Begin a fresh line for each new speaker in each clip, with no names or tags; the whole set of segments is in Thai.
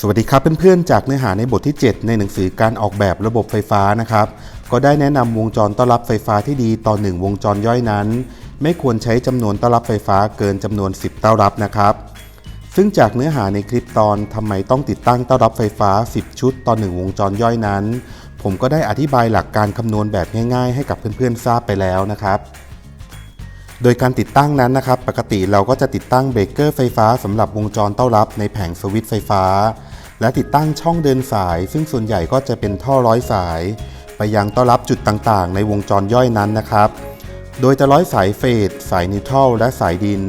สวัสดีครับเพื่อนๆ จากเนื้อหาในบทที่ 7 ในหนังสือการออกแบบระบบไฟฟ้านะครับ ก็ได้แนะนำวงจรต้อนรับไฟฟ้าที่ดีต่อ 1 วงจรย่อยนั้น ไม่ควรใช้จำนวนต้อนรับไฟฟ้าเกินจำนวน 10เต้ารับนะครับ ซึ่งจากเนื้อหาในคลิปตอนทำไมต้องติดตั้งเต้ารับไฟฟ้า 10 ชุดต่อ 1 วงจรย่อยนั้น ผมก็ได้อธิบายหลักการคำนวณแบบง่าย ๆ ให้กับเพื่อนๆทราบไปแล้วนะครับ โดยการติดตั้งนั้นนะครับ ปกติเราก็จะติดตั้งเบรกเกอร์ไฟฟ้าสำหรับวงจรเต้ารับในแผงสวิตช์ไฟฟ้า และติดตั้งช่องเดินสาย ซึ่งส่วนใหญ่ก็จะเป็นท่อร้อยสาย ไปยังต้อรับจุดต่างๆ ในวงจรย่อยนั้นนะครับ โดยจะร้อยสายเฟสสายนิวทรัลและสายดิน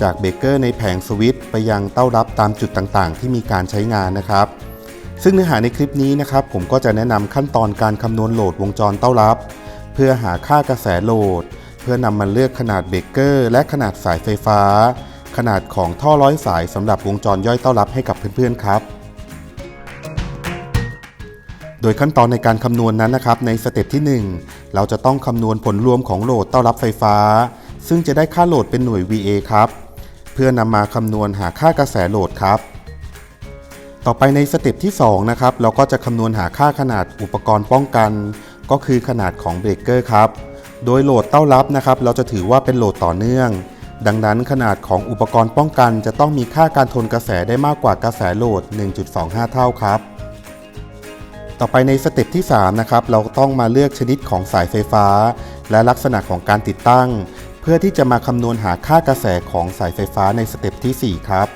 จากเบรกเกอร์ในแผงสวิตช์ไปยังเต้ารับตามจุดต่างๆ ที่มีการใช้งานนะครับ ซึ่งเนื้อหาในคลิปนี้นะครับ ผมก็จะแนะนำขั้นตอนการคำนวณโหลดวงจรเต้ารับ เพื่อหาค่ากระแสโหลด เพื่อนำมาเลือกขนาดเบรกเกอร์ และขนาดสายไฟฟ้า ขนาดของท่อร้อยสายสำหรับวงจรย่อยเต้ารับให้กับเพื่อนๆครับ โดยขั้นตอนในการคำนวณนั้นนะครับ ในสเต็ปที่ 1 เราจะต้องคำนวณผลรวมของโหลดเต้อนรับไฟฟ้า ซึ่งจะได้ค่าโหลดเป็นหน่วย VA ครับ เพื่อนำมาคำนวณหาค่ากระแสโหลดครับต่อไปในสเต็ปที่ 2 นะครับ เราก็จะคำนวณหาค่าขนาดอุปกรณ์ป้องกัน ก็คือขนาดของเบรกเกอร์ครับ โดยโหลดเต้ารับนะครับ เราจะถือว่าเป็นโหลดต่อเนื่อง ดังนั้นขนาดของอุปกรณ์ป้องกันจะต้องมีค่าการทนกระแสได้มากกว่ากระแสโหลด 1.25 เท่าครับ ต่อไปในสเต็ปที่3นะครับเราต้องมาเลือกชนิดของสายไฟฟ้า และลักษณะของการติดตั้ง เพื่อที่จะมาคำนวณหาค่ากระแสของสายไฟฟ้าในสเต็ปทีสี่4 ครับ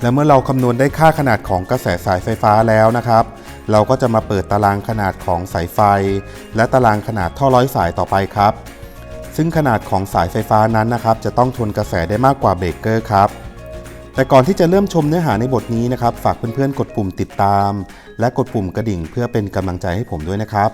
และเมื่อเราคำนวณได้ค่าขนาดของกระแสสายไฟฟ้าแล้วนะครับ เราก็จะมาเปิดตารางขนาดของสายไฟ และตารางขนาดท่อร้อยสายต่อไปครับ ซึ่งขนาดของสายไฟฟ้านั้นนะครับ จะต้องทนกระแสได้มากกว่าเบรกเกอร์ครับ แต่ก่อนที่จะเริ่มชมเนื้อหาในบทนี้นะครับ ฝากเพื่อนๆกดปุ่มติดตาม และกดปุ่มกระดิ่งเพื่อเป็นกำลังใจให้ผมด้วยนะครับ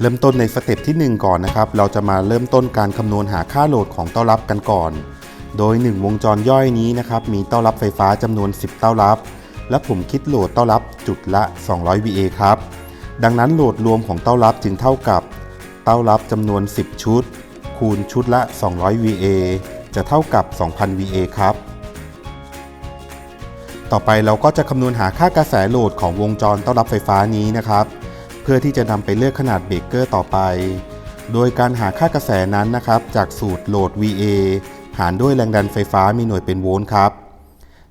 เริ่มต้นในสเต็ปที่ 1 ก่อนนะครับ เราจะมาเริ่มต้นการคำนวณหาค่าโหลดของเต้ารับกันก่อน โดย 1 วงจรย่อยนี้นะครับ มีเต้ารับไฟฟ้าจำนวน 10 เต้ารับ และผมคิดโหลดเต้ารับจุดละ 200 VA ครับ ดังนั้นโหลดรวมของเต้ารับจึงเท่ากับ เต้ารับจำนวน 10 ชุด คูณชุดละ 200 VA จะเท่ากับ 2,000 VA ครับ ต่อไปเราก็จะคำนวณหาค่ากระแสโหลดของวงจรเต้อนรับไฟฟ้านี้นะครับ เพื่อที่จะนำไปเลือกขนาดเบรกเกอร์ต่อไป โดยการหาค่ากระแสนั้นนะครับ จากสูตรโหลด VA หารด้วยแรงดันไฟฟ้ามีหน่วยเป็นโวลต์ครับ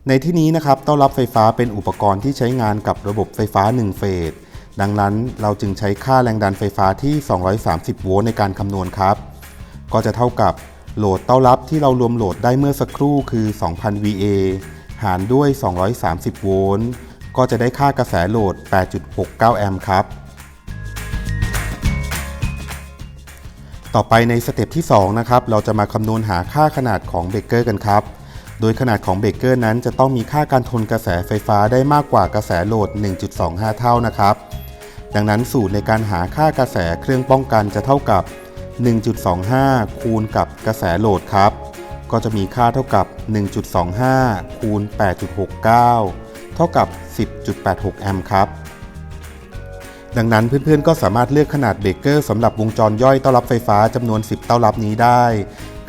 ในที่นี้นะครับต้อรับไฟฟ้าเป็นอุปกรณ์ที่ใช้งานกับระบบไฟฟ้า 1 เฟส ดังนั้นเราจึงใช้ค่าแรงดันไฟฟ้าที่ 230 โวลต์ในการคำนวณครับ ก็จะเท่ากับโหลดเต้ารับที่เรารวมโหลดได้เมื่อสักครู่คือ 2,000 VA หารด้วย 230 โวลต์ ก็จะได้ค่ากระแสโหลด 8.69 แอมป์ครับ ต่อไปในสเต็ปที่ 2 นะครับ เราจะมาคำนวณหาค่าขนาดของเบรกเกอร์กันครับ โดยขนาดของเบรกเกอร์นั้นจะต้องมีค่าการทนกระแสไฟฟ้าได้มากกว่ากระแสโหลด 1.25 เท่านะครับ ดังนั้นสูตรในการหาค่ากระแสเครื่องป้องกันจะเท่ากับ 1.25 คูณกับกระแสโหลดครับ ก็จะมีค่าเท่ากับ 1.25 คูณ 8.69 เท่ากับ 10.86 แอมป์ครับ ดังนั้นเพื่อนๆ ก็สามารถเลือกขนาดเบรกเกอร์สำหรับวงจรย่อยเต้อนรับไฟฟ้าจำนวน 10 เต้ารับนี้ได้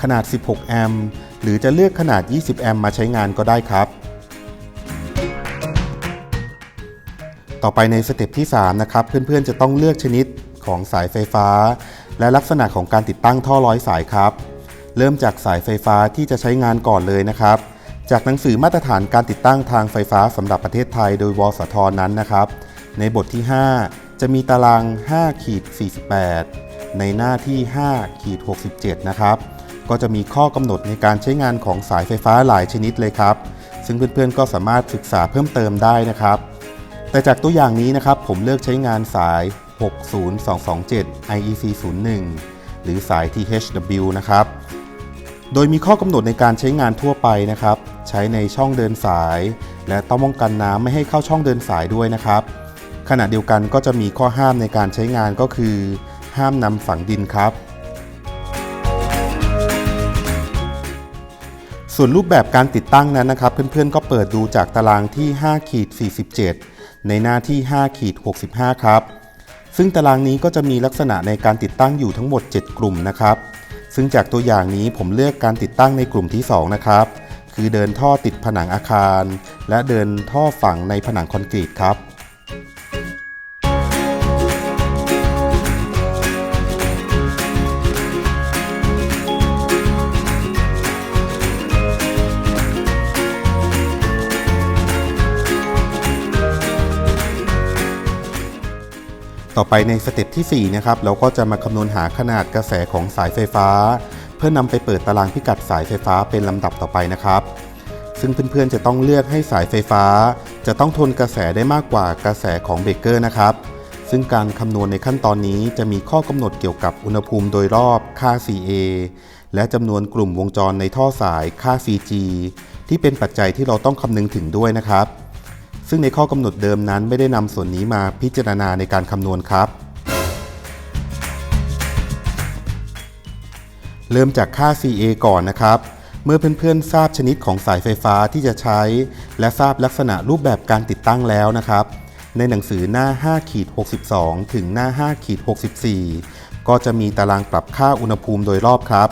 ขนาด 16 แอมป์หรือจะเลือกขนาด 20 แอมป์มาใช้งานก็ได้ครับ ต่อไปในสเต็ปที่ 3 นะครับ เพื่อนๆ จะต้องเลือกชนิดของสายไฟฟ้า และลักษณะของการติดตั้งท่อร้อยสายครับ เริ่มจากสายไฟฟ้าที่จะใช้งานก่อนเลยนะครับ จากหนังสือมาตรฐานการติดตั้งทางไฟฟ้าสำหรับประเทศไทย โดยวสทนั้นนะครับในบทที่ 5 จะมีตาราง5ขีด48 ในหน้าที่5ขีด67 นะครับ ก็จะมีข้อกำหนดในการใช้งานของสายไฟฟ้าหลายชนิดเลยครับ ซึ่งเพื่อนๆก็สามารถศึกษาเพิ่มเติมได้นะครับ แต่จากตัวอย่างนี้นะครับ ผมเลือกใช้งานสาย 60227 IEC 01 หรือสาย THW นะครับ โดยมีข้อกำหนดในการใช้งานทั่วไปนะครับ ใช้ในช่องเดินสาย และต้องป้องกันน้ำไม่ให้เข้าช่องเดินสายด้วยนะครับ ขณะเดียวกันก็จะมีข้อห้ามในการใช้งานก็คือ ห้ามนำฝังดินครับ ส่วนรูปแบบการติดตั้งนั้นนะครับ เพื่อนๆก็เปิดดูจากตารางที่5ขีด47 ในหน้าที่5ขีด65 ครับ ซึ่งตารางนี้ก็จะมีลักษณะในการติดตั้งอยู่ทั้งหมด 7 กลุ่มนะครับ ซึ่งจากตัวอย่างนี้ผมเลือกการติดตั้งในกลุ่มที่ 2 นะครับ คือเดินท่อติดผนังอาคาร และเดินท่อฝังในผนังคอนกรีตครับ ต่อไปในสเต็ปที่ 4 นะครับ เราก็จะมาคำนวณหาขนาดกระแสของสายไฟฟ้า เพื่อนำไปเปิดตารางพิกัดสายไฟฟ้าเป็นลำดับต่อไปนะครับ ซึ่งเพื่อนๆจะต้องเลือกให้สายไฟฟ้า จะต้องทนกระแสได้มากกว่ากระแสของเบรกเกอร์นะครับ ซึ่งการคำนวณในขั้นตอนนี้จะมีข้อกำหนดเกี่ยวกับอุณหภูมิโดยรอบค่า CA และจำนวนกลุ่มวงจรในท่อสายค่า CG ที่เป็นปัจจัยที่เราต้องคำนึงถึงด้วยนะครับ ซึ่งในข้อกำหนดเดิมนั้นไม่ได้นำส่วนนี้มาพิจารณาในการคำนวณครับ เริ่มจากค่า CA ก่อนนะครับ เมื่อเพื่อนๆทราบชนิดของสายไฟฟ้าที่จะใช้ และทราบลักษณะรูปแบบการติดตั้งแล้วนะครับ ในหนังสือหน้า5ขีด62 ถึงหน้า5ขีด64 ก็จะมีตารางปรับค่าอุณหภูมิโดยรอบครับ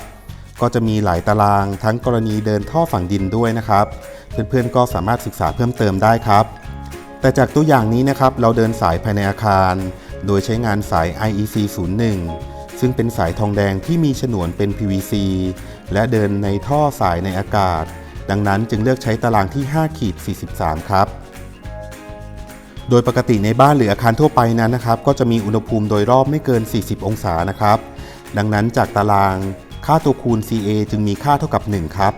ก็จะมีหลายตารางทั้งกรณีเดินท่อฝังดินด้วยนะครับ เพื่อนๆก็สามารถศึกษาเพิ่มเติมได้ครับ แต่จากตัวอย่างนี้นะครับเราเดินสายภายในอาคาร โดยใช้งานสาย IEC 01 ซึ่งเป็นสายทองแดงที่มีฉนวนเป็น PVC และเดินในท่อสายในอากาศ ดังนั้นจึงเลือกใช้ตารางที่5ขีด43 ครับ โดยปกติในบ้านหรืออาคารทั่วไปนั้นนะครับ ก็จะมีอุณหภูมิโดยรอบไม่เกิน 40 องศานะครับ ดังนั้นจากตารางค่าตัวคูณ CA จึงมีค่าเท่ากับ 1 ครับ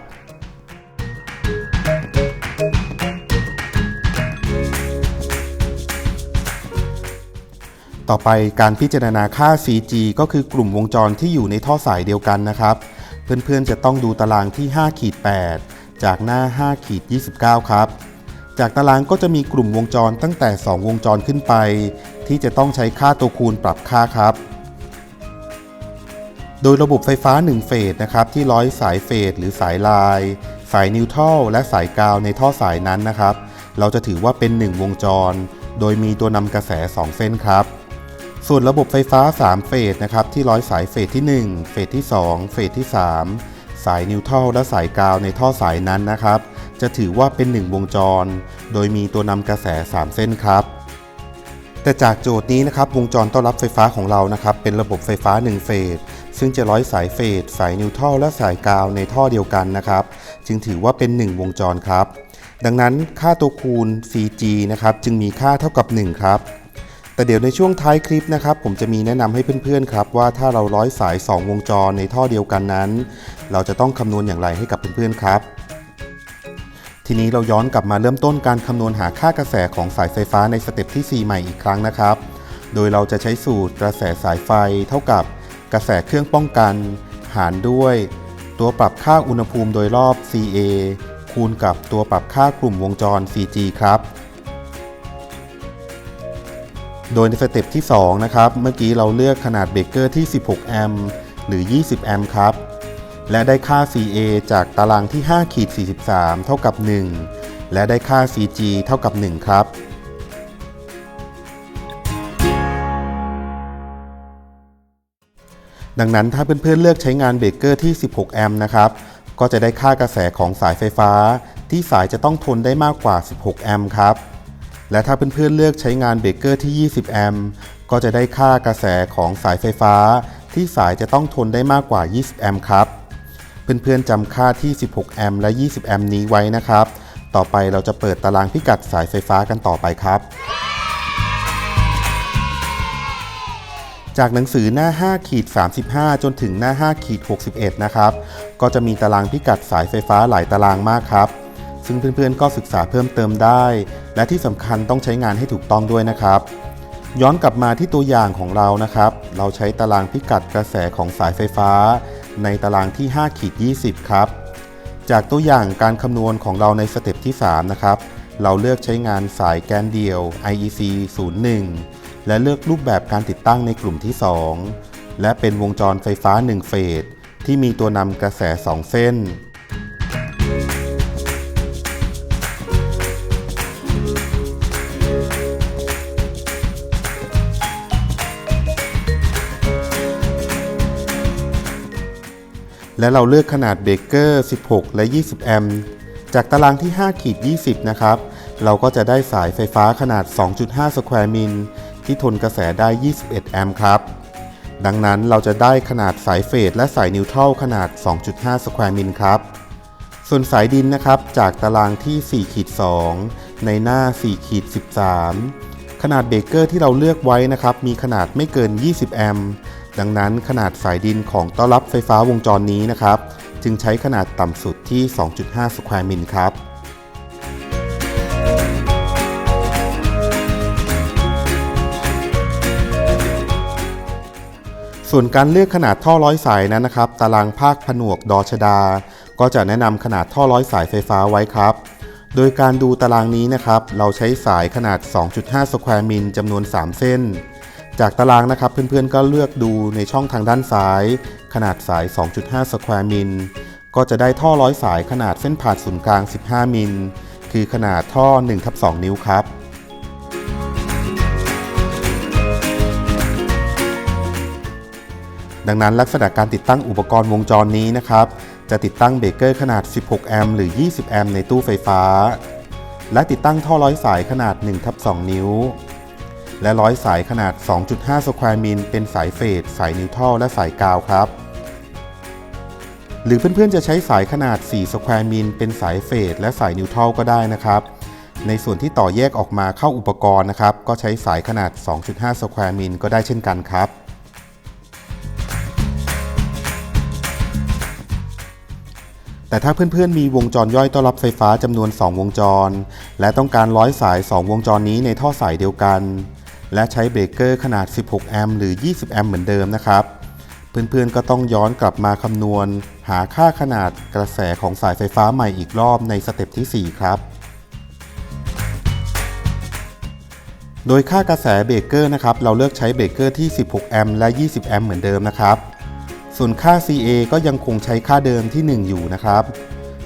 ต่อไปการพิจารณาค่า CG ก็คือกลุ่มวงจรที่อยู่ในท่อสายเดียวกันนะครับ เพื่อนๆจะต้องดูตารางที่5ขีด8จากหน้า5ขีด29 ครับ จากตารางก็จะมีกลุ่มวงจรตั้งแต่ 2 วงจรขึ้นไป ที่จะต้องใช้ค่าตัวคูณปรับค่าครับ โดยระบบไฟฟ้า 1 เฟสนะครับที่ร้อยสายเฟสหรือสายลาย สายนิวทรัลและสายกาวในท่อสายนั้นนะครับ เราจะถือว่าเป็น 1 วงจร โดยมีตัวนำกระแส 2 เส้นครับ ส่วนระบบไฟฟ้า 3 เฟสนะครับที่ร้อยสายเฟสที่ 1 เฟสที่ 2 เฟสที่ 3 สายนิวทรัลและสายกาวในท่อสายนั้นนะครับ จะถือว่าเป็น 1 วงจร โดยมีตัวนำกระแส 3 เส้นครับแต่จากโจทย์นี้นะครับวงจรต้อนรับไฟฟ้าของเรานะครับเป็นระบบไฟฟ้า 1 เฟสซึ่งจะร้อยสายเฟสสายนิวทรัลและสายกาวในท่อเดียวกันนะครับจึงถือว่าเป็น 1 วงจรครับ ดังนั้นค่าตัวคูณ CG นะครับจึงมีค่าเท่ากับ 1 ครับ แต่เดี๋ยวในช่วงท้ายคลิปนะครับ ผมจะมีแนะนำให้เพื่อนๆครับ ว่าถ้าเราร้อยสาย 2 วงจรในท่อเดียวกันนั้น เราจะต้องคำนวณอย่างไรให้กับเพื่อนๆครับ ทีนี้เราย้อนกลับมาเริ่มต้นการคำนวณหาค่ากระแสของสายไฟฟ้าในสเต็ปที่ 4 ใหม่อีกครั้งนะครับ โดยเราจะใช้สูตรกระแสสายไฟ เท่ากับกระแสเครื่องป้องกัน หารด้วย ตัวปรับค่าอุณหภูมิโดยรอบ CA คูณกับตัวปรับค่ากลุ่มวงจร CG ครับ โดยในสเต็ปที่ 2 นะครับ เมื่อกี้เราเลือกขนาดเบรกเกอร์ที่ 16 แอมป์หรือ 20 แอมป์ครับ และได้ค่า CA จากตารางที่ 5 ขีด 43 เท่ากับ 1 และได้ค่า CG เท่ากับ 1 ครับดังนั้นถ้าเพื่อนๆเลือกใช้งานเบรกเกอร์ที่ 16 แอมป์นะครับ ก็จะได้ค่ากระแสของสายไฟฟ้า ที่สายจะต้องทนได้มากกว่า 16 แอมป์ครับ และถ้าเพื่อนๆเลือกใช้งานเบรกเกอร์ที่ 20 แอมป์ก็จะได้ค่ากระแสของสายไฟฟ้า ที่สายจะต้องทนได้มากกว่า 20 แอมป์ครับ เพื่อนๆจำค่าที่ 16 แอมป์และ 20 แอมป์นี้ไว้นะครับ ต่อไปเราจะเปิดตารางพิกัดสายไฟฟ้ากันต่อไปครับ จากหนังสือหน้า5ขีด35 จนถึงหน้า5ขีด61 นะครับ ก็จะมีตารางพิกัดสายไฟฟ้าหลายตารางมากครับ ซึ่งเพื่อนๆก็ศึกษาเพิ่มเติมได้ และที่สำคัญต้องใช้งานให้ถูกต้องด้วยนะครับ ย้อนกลับมาที่ตัวอย่างของเรานะครับ เราใช้ตารางพิกัดกระแสของสายไฟฟ้า ในตารางที่5ขีด20 ครับ จากตัวอย่างการคำนวณของเราในสเต็ปที่ 3 นะครับ เราเลือกใช้งานสายแกนเดียว IEC 01 และเลือกรูปแบบการติดตั้งในกลุ่มที่ 2 และเป็นวงจรไฟฟ้า 1 เฟสที่มีตัวนำกระแส 2 เส้น และเราเลือกขนาดเบเกอร์ 16 และ 20 แอมป์จากตารางที่5ขีด20 นะครับ เราก็จะได้สายไฟฟ้าขนาด 2.5 สแควร์มิลที่ทนกระแสได้ 21 แอมป์ครับ ดังนั้นเราจะได้ขนาดสายเฟสและสายนิวทรัลขนาด 2.5 สแควร์มิลครับ ส่วนสายดินนะครับ จากตารางที่4ขีด2ในหน้า4ขีด13 ขนาดเบเกอร์ที่เราเลือกไว้นะครับ มีขนาดไม่เกิน 20 แอมป์ ดังนั้นขนาดสายดินของต้อรับไฟฟ้าวงจรนี้นะครับ จึงใช้ขนาดต่ำสุดที่ 2.5 สแควร์มิลครับส่วนการเลือกขนาดท่อร้อยสายนั้นนะครับ ตารางภาคผนวกดอชดา ก็จะแนะนำขนาดท่อร้อยสายไฟฟ้าไว้ครับ โดยการดูตารางนี้นะครับ เราใช้สายขนาด 2.5 สแควร์มิลจำนวน 3 เส้น จากตารางนะครับเพื่อนๆก็เลือกดูในช่องทางด้านซ้าย ขนาดสาย 2.5 สแควร์มิลก็จะได้ท่อร้อยสายขนาดเส้นผ่านศูนย์กลาง 15 มิลคือขนาดท่อ1ทับ2นิ้วครับ ดังนั้นลักษณะการติดตั้งอุปกรณ์วงจรนี้นะครับ จะติดตั้งเบรกเกอร์ขนาด 16 แอมป์หรือ 20 แอมป์ในตู้ไฟฟ้า และติดตั้งท่อร้อยสายขนาด1ทับ2นิ้ว และร้อยสายขนาด 2.5 สแควร์มิลเป็นสายเฟส สายนิวทรัลและสายกาวครับ หรือเพื่อนๆจะใช้สายขนาด 4 สแควร์มิลเป็นสายเฟส และสายนิวทรัลก็ได้นะครับ ในส่วนที่ต่อแยกออกมาเข้าอุปกรณ์นะครับ ก็ใช้สายขนาด 2.5 สแควร์มิลก็ได้เช่นกันครับแต่ถ้าเพื่อนๆ มีวงจรย่อยต้อนรับไฟฟ้าจำนวน 2 วงจร และต้องการร้อยสาย 2 วงจรนี้ในท่อสายเดียวกัน และใช้เบรกเกอร์ขนาด 16 แอมป์หรือ 20 แอมป์เหมือนเดิมนะครับ เพื่อนๆก็ต้องย้อนกลับมาคำนวณ หาค่าขนาดกระแสของสายไฟฟ้าใหม่อีกรอบในสเต็ปที่ 4 ครับ โดยค่ากระแสเบรกเกอร์นะครับเราเลือกใช้เบรกเกอร์ที่ 16 แอมป์และ 20 แอมป์เหมือนเดิมนะครับ ส่วนค่า CA ก็ยังคงใช้ค่าเดิมที่ 1 อยู่นะครับ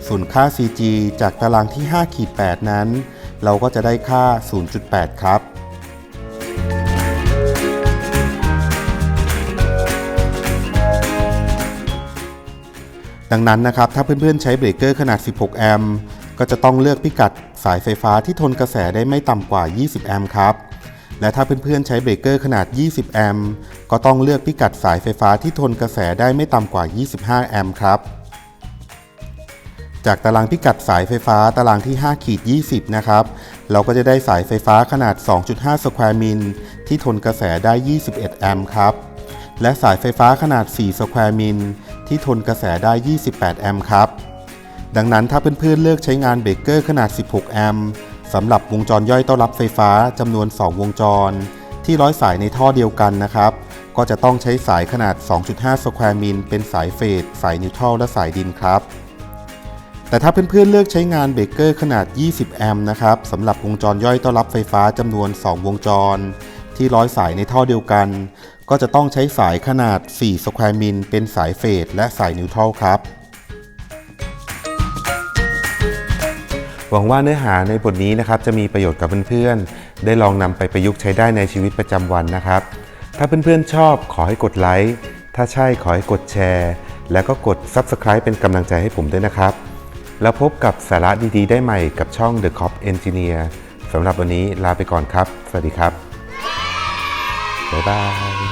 ส่วนค่า CG จากตารางที่5ขีด8นั้น เราก็จะได้ค่า 0.8 ครับ ดังนั้นนะครับถ้าเพื่อนๆใช้เบรกเกอร์ขนาด 16 แอมป์ก็จะต้องเลือกพิกัดสายไฟฟ้าที่ทนกระแสได้ไม่ต่ำกว่า 20 แอมป์ครับและถ้าเพื่อนๆใช้เบรกเกอร์ขนาด 20 แอมป์ก็ต้องเลือกพิกัดสายไฟฟ้าที่ทนกระแสได้ไม่ต่ำกว่า 25 แอมป์ครับจากตารางพิกัดสายไฟฟ้าตารางที่5ขีด20 นะครับ เราก็จะได้สายไฟฟ้าขนาด 2.5 สแควร์มิลที่ทนกระแสได้ 21 แอมป์ครับ และสายไฟฟ้าขนาด 4 สแควร์มิลที่ทนกระแสได้ 28 แอมป์ครับ ดังนั้นถ้าเพื่อนๆเลือกใช้งานเบรกเกอร์ขนาด 16 แอมป์สำหรับวงจรย่อยต้อนรับไฟฟ้าจำนวน 2 วงจร ที่ร้อยสายในท่อเดียวกันนะครับ ก็จะต้องใช้สายขนาด 2.5 สแควร์มิลเป็นสายเฟส สายนิวทรัลและสายดินครับ แต่ถ้าเพื่อนๆเลือกใช้งานเบรกเกอร์ขนาด 20 แอมป์นะครับสำหรับวงจรย่อยต้อนรับไฟฟ้าจำนวน 2 วงจร ที่ร้อยสายในท่อเดียวกัน ก็จะต้องใช้สายขนาด 4 สแควร์มิลเป็นสายเฟสและสายนิวทรัลครับ หวังว่าเนื้อหาในบทนี้นะครับจะมีประโยชน์กับเพื่อนๆ ได้ลองนำไปประยุกต์ใช้ได้ในชีวิตประจำวันนะครับ ถ้าเพื่อนๆชอบขอให้กดไลค์ถ้าใช่ขอให้กดแชร์ แล้วก็กด Subscribe เป็นกำลังใจให้ผมด้วยนะครับ แล้วพบกับสาระดีๆ ได้ใหม่กับช่อง The Cop Engineer สำหรับวันนี้ลาไปก่อนครับ สวัสดีครับ 拜。拜